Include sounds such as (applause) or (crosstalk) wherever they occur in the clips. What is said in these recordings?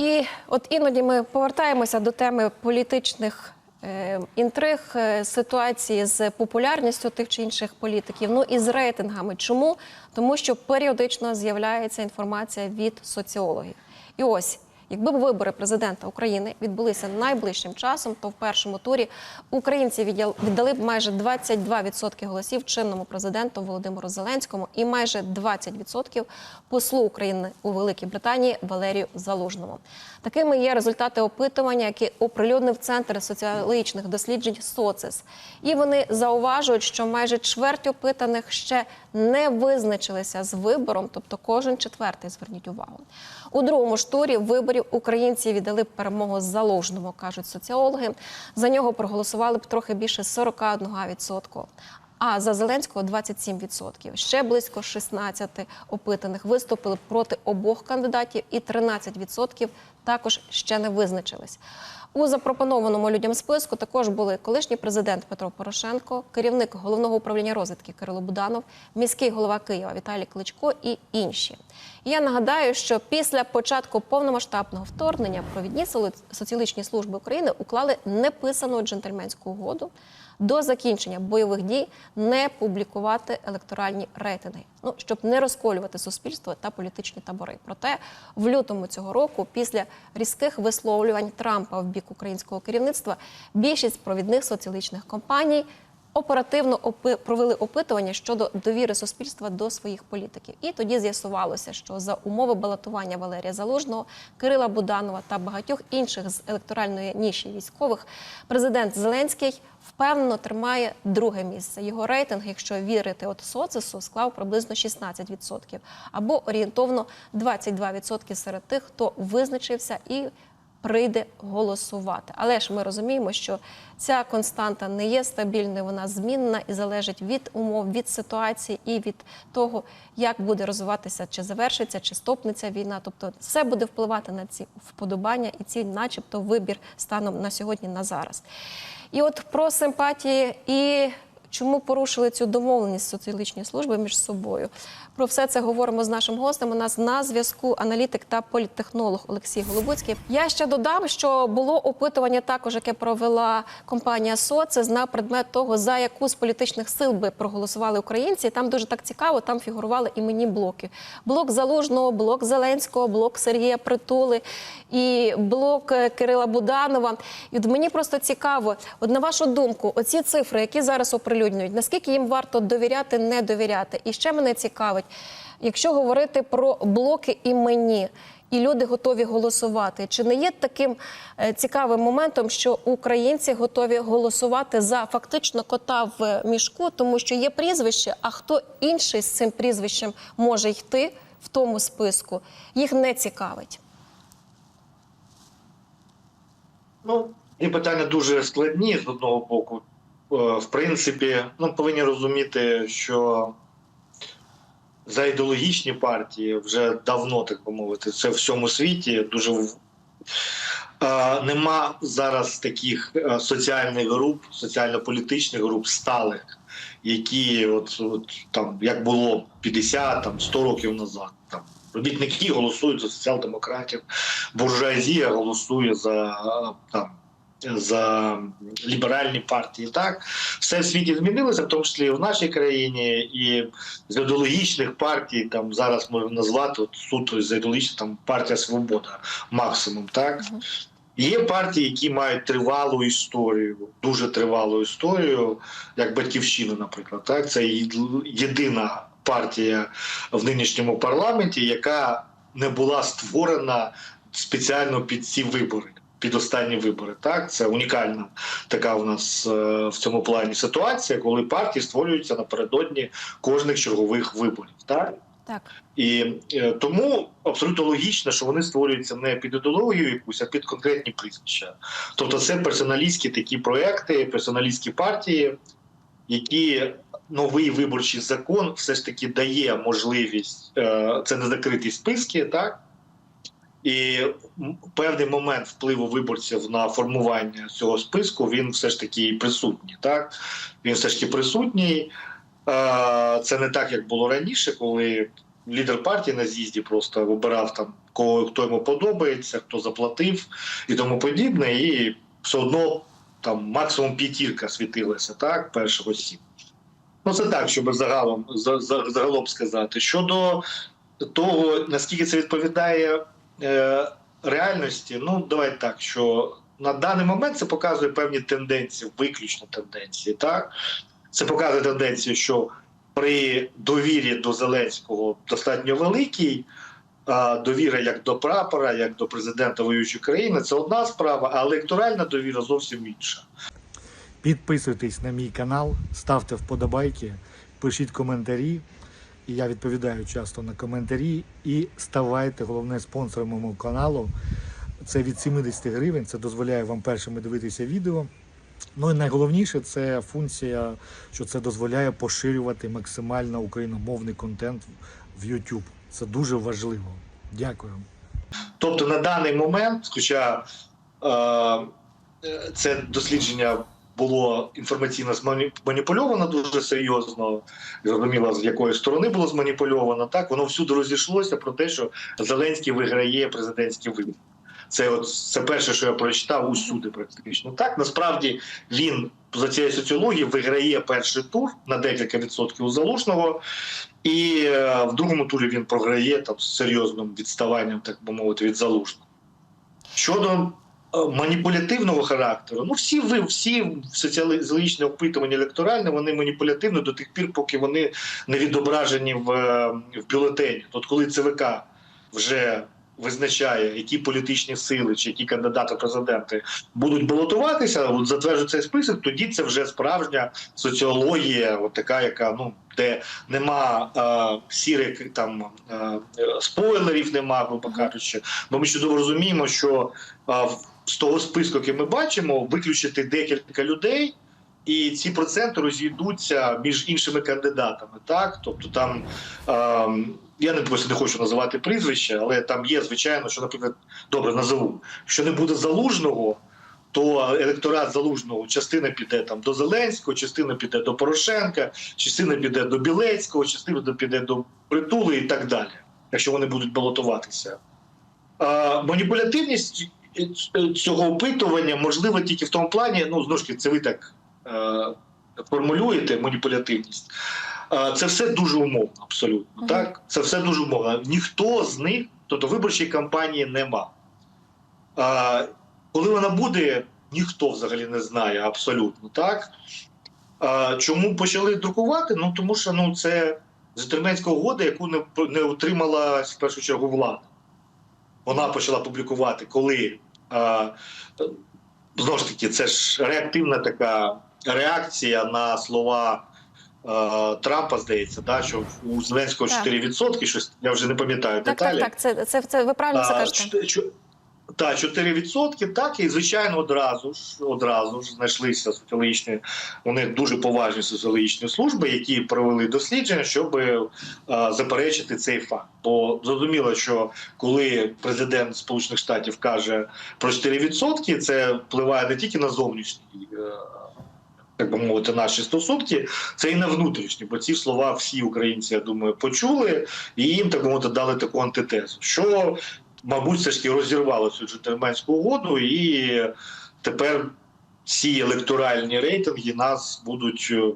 І от іноді ми повертаємося до теми політичних е, інтриг, е, ситуації з популярністю тих чи інших політиків, ну і з рейтингами. Чому? Тому що періодично з'являється інформація від соціологів. І ось. Якби вибори президента України відбулися найближчим часом, то в першому турі українці віддали б майже 22% голосів чинному президенту Володимиру Зеленському і майже 20% послу України у Великій Британії Валерію Залужному. Такими є результати опитування, які оприлюднив центр соціологічних досліджень СОЦИС. І вони зауважують, що майже чверть опитаних ще не визначилися з вибором, тобто кожен четвертий, зверніть увагу. У другому ж турі виборів українці віддали перемогу залужному, кажуть соціологи. За нього проголосували б трохи більше 41%. А за Зеленського 27%. Ще близько 16 опитаних виступили проти обох кандидатів, і 13% також ще не визначились. У запропонованому людям списку також були колишній президент Петро Порошенко, керівник головного управління розвідки Кирило Буданов, міський голова Києва Віталій Кличко і інші. Я нагадаю, що після початку повномасштабного вторгнення провідні соціологічні служби України уклали неписану джентльменську угоду до закінчення бойових дій не публікувати електоральні рейтинги, ну щоб не розколювати суспільство та політичні табори. Проте в лютому цього року, після різких висловлювань Трампа в бік українського керівництва, більшість провідних соціологічних компаній оперативно опи- провели опитування щодо довіри суспільства до своїх політиків. І тоді з'ясувалося, що за умови балотування Валерія Залужного, Кирила Буданова та багатьох інших з електоральної ніші військових, президент Зеленський впевнено тримає друге місце. Його рейтинг, якщо вірити от соцису, склав приблизно 16% або орієнтовно 22% серед тих, хто визначився і прийде голосувати. Але ж ми розуміємо, що ця константа не є стабільною, вона змінна і залежить від умов, від ситуації і від того, як буде розвиватися, чи завершиться, чи стопнеться війна. Тобто, все буде впливати на ці вподобання і ці, начебто, вибір станом на сьогодні, на зараз. І от про симпатії і чому порушили цю домовленість соціологічні служби між собою. Про все це говоримо з нашим гостем. У нас на зв'язку аналітик та політтехнолог Олексій Голубуцький. Я ще додам, що було опитування також, яке провела компанія Социс на предмет того, за яку з політичних сил би проголосували українці. Там дуже так цікаво, там фігурували іменні блоки: блок Залужного, блок Зеленського, блок Сергія Притули і блок е, Кирила Буданова. І от мені просто цікаво, от на вашу думку, оці цифри, які зараз оприлюднюють, наскільки їм варто довіряти, не довіряти? І ще мене цікавить, якщо говорити про блоки імені. І люди готові голосувати. Чи не є таким е, цікавим моментом, що українці готові голосувати за фактично кота в мішку, тому що є прізвище, а хто інший з цим прізвищем може йти в тому списку, їх не цікавить. Ну, і питання дуже складні з одного боку. Е, В принципі, ну повинні розуміти, що за ідеологічні партії вже давно, так би мовити, це в всьому світі дуже е, нема зараз таких е, соціальних груп, соціально-політичних груп сталих, які от, от там як було 50 там 100 років назад. Там робітники голосують за соціал-демократів, буржуазія голосує за е, там. За ліберальні партії, так все в світі змінилося, в тому числі і в нашій країні, і з ідеологічних партій там зараз можна назвати от суто з ідеологічних там партія Свобода максимум. Так є партії, які мають тривалу історію, дуже тривалу історію, як батьківщина, наприклад. Так це єдина партія в нинішньому парламенті, яка не була створена спеціально під ці вибори. Під останні вибори, так це унікальна така у нас е, в цьому плані ситуація, коли партії створюються напередодні кожних чергових виборів. Так Так. і е, тому абсолютно логічно, що вони створюються не під ідеологію якусь, а під конкретні прізвища. Тобто, це персоналістські такі проекти, персоналістські партії, які новий виборчий закон все ж таки дає можливість е, це не закриті списки, так. І певний момент впливу виборців на формування цього списку він все ж таки присутній. Так він все ж таки присутній. Е, Це не так, як було раніше, коли лідер партії на з'їзді просто вибирав там кого хто йому подобається, хто заплатив і тому подібне, і все одно там максимум п'ятірка світилася, так, перших осіб. Ну, це так, щоб загалом за- за- загалом сказати. Щодо того, наскільки це відповідає реальності, ну давай так, що на даний момент це показує певні тенденції, виключно тенденції. Так? Це показує тенденцію, що при довірі до Зеленського достатньо великій. Довіра як до прапора, як до президента воюючої країни, це одна справа, а електоральна довіра зовсім інша. Підписуйтесь на мій канал, ставте вподобайки, пишіть коментарі. І я відповідаю часто на коментарі. І ставайте головне спонсором мого каналу. Це від 70 гривень. Це дозволяє вам першими дивитися відео. Ну і найголовніше це функція, що це дозволяє поширювати максимально україномовний контент в YouTube. Це дуже важливо. Дякую. Тобто на даний момент, хоча е, це дослідження було інформаційно змані- зманіпульовано дуже серйозно, зрозуміло, з якої сторони було зманіпульовано, так воно всюди розійшлося про те, що Зеленський виграє президентські вибори. Це от це перше, що я прочитав усюди, практично. Так насправді він за цією соціологією виграє перший тур на декілька відсотків у залужного, і е, в другому турі він програє там з серйозним відставанням, так би мовити, від залужного. Щодо маніпулятивного характеру, ну всі ви, всі соціологічні опитування електоральні, вони маніпулятивні до тих пір, поки вони не відображені в, е, в бюлетені. От коли ЦВК вже визначає, які політичні сили чи які кандидати президенти будуть балотуватися, от затверджує цей список, тоді це вже справжня соціологія, от така, яка ну де нема е, сірих там е, спойлерів, нема, грубо кажучи. Бо ми чудово розуміємо, що е, з того списку, який ми бачимо, виключити декілька людей. І ці проценти розійдуться між іншими кандидатами, так тобто там ем, я не просто не хочу називати прізвище, але там є звичайно, що, наприклад, добре назову, що не буде залужного, то електорат залужного частина піде там до Зеленського, частина піде до Порошенка, частина піде до Білецького, частина піде до Притули і так далі, якщо вони будуть балотуватися. А, маніпулятивність цього опитування можлива тільки в тому плані, ну знову ж таки, це ви так е, формулюєте маніпулятивність. Е, Це все дуже умовно, абсолютно. Мгм. Так, це все дуже умовно. Ніхто з них, тобто виборчої кампанії нема. Е, Коли вона буде, ніхто взагалі не знає абсолютно. Так? Е, Чому почали друкувати? Ну тому що ну, це джентльменська угода, яку не, не отримала в першу чергу влада. Вона почала публікувати, коли е, знову ж таки, це ж реактивна така реакція на слова е, Трампа, здається, да, що у Зеленського Так. 4%, щось я вже не пам'ятаю Так, деталі. так, так. Це, це, це ви правильно це кажете. Так, 4%, так, і звичайно, одразу ж одразу ж знайшлися соціологічні, у них дуже поважні соціологічні служби, які провели дослідження, щоб е, заперечити цей факт. Бо зрозуміло, що коли президент Сполучених Штатів каже про 4%, це впливає не тільки на зовнішній. е, Так би мовити, наші стосунки, це і на внутрішні, бо ці слова всі українці, я думаю, почули, і їм так би мовити дали таку антитезу. Що мабуть, все ж таки розірвало цю джентльменську угоду, і тепер ці електоральні рейтинги нас будуть е,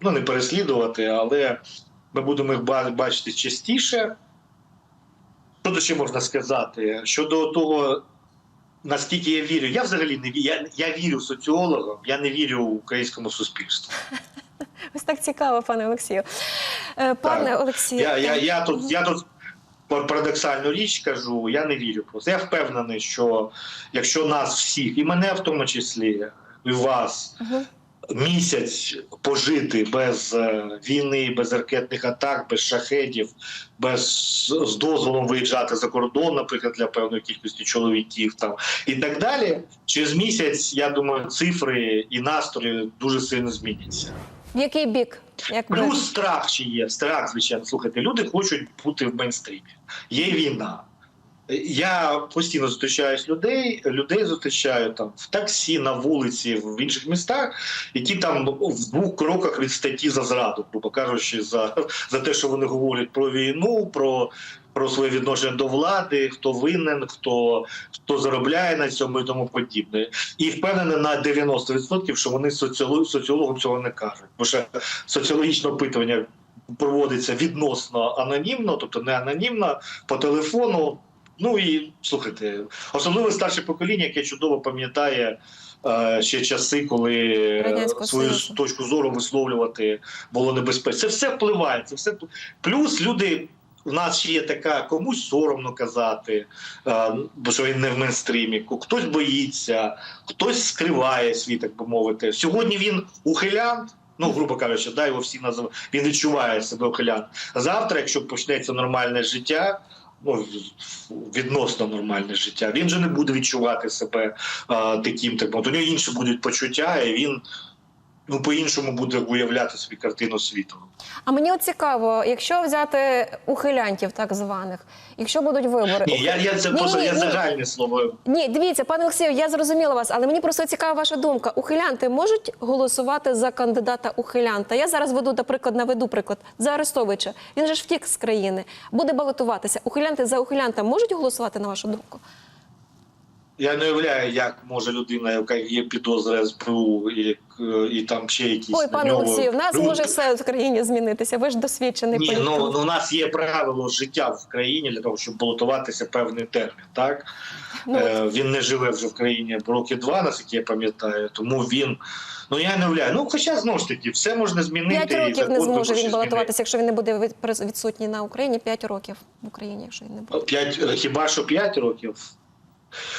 ну не переслідувати, але ми будемо їх бачити частіше. Що ще можна сказати? Щодо того, наскільки я вірю, я взагалі не вірю. Я, я вірю соціологам, я не вірю українському суспільству. (laughs) Ось так цікаво, пане Олексію. Е, Пане. Олексію, Я, я, е, я, тут, я тут парадоксальну річ кажу, я не вірю просто. Я впевнений, що якщо нас всіх, і мене в тому числі, і вас, Мгм. місяць пожити без е, війни, без ракетних атак, без шахедів, без з дозволом виїжджати за кордон, наприклад, для певної кількості чоловіків там і так далі. Через місяць, я думаю, цифри і настрої дуже сильно зміняться. В який бік? Як? Плюс страх ще є. Страх, звичайно. Слухайте, люди хочуть бути в мейнстрімі. Є війна. Я постійно зустрічаюсь людей, людей зустрічаю там в таксі, на вулиці, в інших містах, які там в двох кроках від статті за зраду, грубо кажучи, за, за те, що вони говорять про війну, про, про своє відношення до влади, хто винен, хто, хто заробляє на цьому і тому подібне. І впевнений на 90%, що вони соціолог, соціологам цього не кажуть. Бо що соціологічне опитування проводиться відносно анонімно, тобто не анонімно, по телефону. Ну і слухайте, особливо старше покоління, яке чудово пам'ятає е, ще часи, коли Радянського свою Союзу. точку зору висловлювати було небезпечно. Це все впливає. Це все плюс люди. У нас ще є така, комусь соромно казати, е, бо що він не в мейнстрімі, хтось боїться, хтось скриває свій, так би мовити. Сьогодні він ухилянт, ну, грубо кажучи, да, його всі називають, він відчуває себе ухилянт. Завтра, якщо почнеться нормальне життя, ну, відносно нормальне життя, він же не буде відчувати себе е, таким, так мовити. У нього інші будуть почуття, і він ну, по-іншому буде уявляти собі картину світу. А мені от цікаво, якщо взяти ухилянтів, так званих, якщо будуть вибори, Ні, я, я це Ні, просто ні, я ні. загальне слово. Ні, дивіться, пане Олексію, я зрозуміла вас, але мені просто цікава ваша думка. Ухилянти можуть голосувати за кандидата ухилянта? Я зараз веду, наприклад, наведу приклад за Арестовича. Він же ж втік з країни, буде балотуватися. Ухилянти за ухилянта можуть голосувати на вашу думку? Я не уявляю, як може людина, яка є підозра СБУ, і, е, і там ще якісь Ой, пане нього Олексію, в нас люди. може все в країні змінитися. Ви ж досвідчений Ні, політик. ну, ну у нас є правило життя в країні для того, щоб балотуватися певний термін. Так Ну, е, він не живе вже в країні роки два, наскільки я пам'ятаю. Тому він ну я не уявляю. Ну хоча знову ж таки, все можна змінити. П'ять років не зможе він балотуватися, якщо він не буде від- відсутній на Україні. П'ять років в Україні, якщо він не буде. П'ять хіба що п'ять років.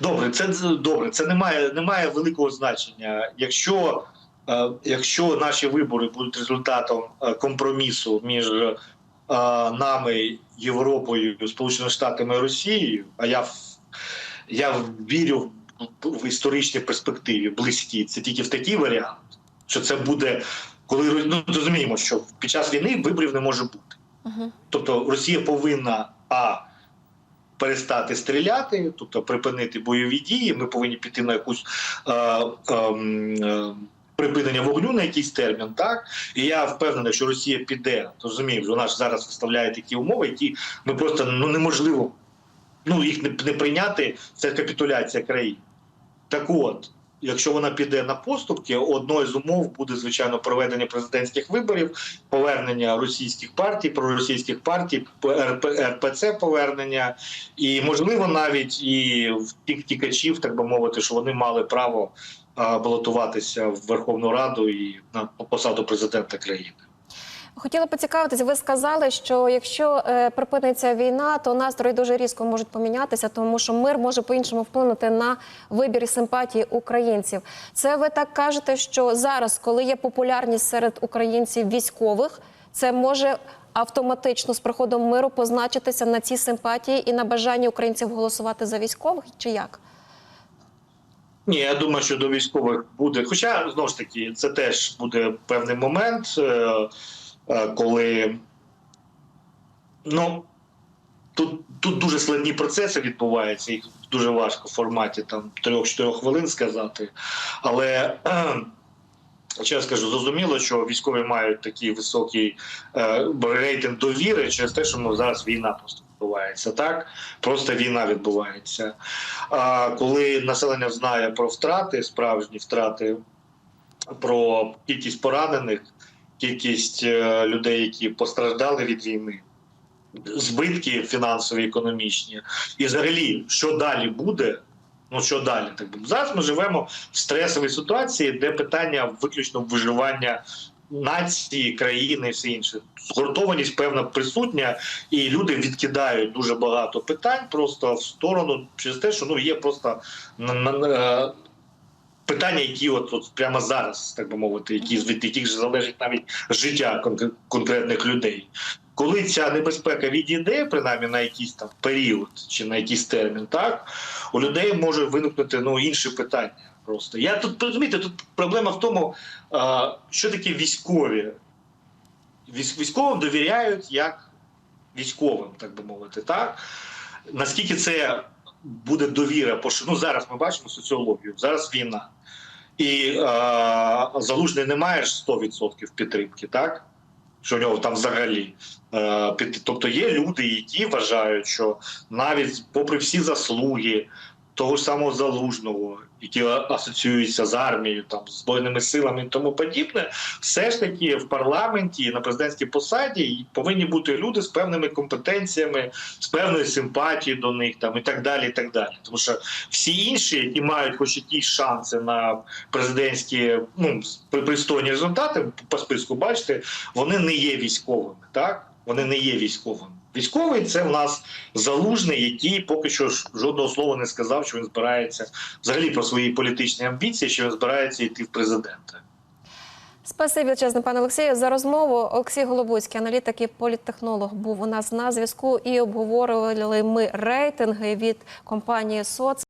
Добре, це добре. Це не має, не має великого значення. Якщо, е, якщо наші вибори будуть результатом е, компромісу між е, нами, Європою, Сполученими Штатами і Росією, а я я вірю в, історичній перспективі близькі. Це тільки в такий варіант, що це буде, коли ну, розуміємо, що під час війни виборів не може бути. Тобто Росія повинна а перестати стріляти, тобто припинити бойові дії. Ми повинні піти на якусь е, е, е, припинення вогню на якийсь термін. Так і я впевнений, що Росія піде. Розумію, вона ж зараз виставляє такі умови, які ми просто ну неможливо ну їх не, не прийняти. Це капітуляція країн. Так от. Якщо вона піде на поступки, одною з умов буде звичайно проведення президентських виборів, повернення російських партій, проросійських партій, РП, РПЦ повернення, і можливо навіть і в тих тікачів, так би мовити, що вони мали право балотуватися в Верховну Раду і на посаду президента країни. Хотіла поцікавитися, ви сказали, що якщо е, припиниться війна, то настрої дуже різко можуть помінятися, тому що мир може по-іншому вплинути на вибір і симпатії українців. Це ви так кажете, що зараз, коли є популярність серед українців військових, це може автоматично з приходом миру позначитися на ці симпатії і на бажанні українців голосувати за військових, чи як? Ні, я думаю, що до військових буде. Хоча знову ж таки, це теж буде певний момент, е, коли ну тут, тут дуже складні процеси відбуваються, їх дуже важко в форматі там 3-4 хвилин сказати. Але (clears throat) Ще я скажу, зрозуміло, що військові мають такий високий е, рейтинг довіри через те, що ну, зараз війна просто відбувається. Так просто війна відбувається. А коли населення знає про втрати, справжні втрати, про кількість поранених, кількість е, людей, які постраждали від війни, збитки фінансові, економічні, і взагалі, що далі буде. Ну що далі? Так зараз ми живемо в стресовій ситуації, де питання виключно виживання нації, країни, і все інше. Згуртованість певна присутня, і люди відкидають дуже багато питань просто в сторону через те, що ну є просто на, питання, які от, от прямо зараз, так би мовити, які від яких залежить навіть життя конкретних людей. Коли ця небезпека відійде, принаймні на якийсь там період чи на якийсь термін, так у людей може виникнути ну інші питання. Просто я тут розумієте, тут проблема в тому, що таке військові. Військовим довіряють як військовим, так би мовити, так наскільки це буде довіра, що, ну зараз ми бачимо соціологію, зараз війна, і е, залужний не має ж 100% підтримки, так що в нього там взагалі. Е, під- Тобто є люди, які вважають, що навіть попри всі заслуги того ж самого залужного, які асоціюються з армією, там збройними силами і тому подібне, все ж таки в парламенті на президентській посаді повинні бути люди з певними компетенціями, з певною симпатією до них, там і так далі. І так далі. Тому що всі інші, які мають хоч якісь шанси на президентські ну пристойні результати по списку, бачите, вони не є військовими, так вони не є військовими. Військовий це в нас залужний, який поки що жодного слова не сказав, що він збирається взагалі про свої політичні амбіції, що він збирається йти в президенти. Спасибі величезне, пане Олексію, за розмову. Олексій Голобуцький, аналітик і політтехнолог, був у нас на зв'язку і обговорювали ми рейтинги від компанії СОЦ.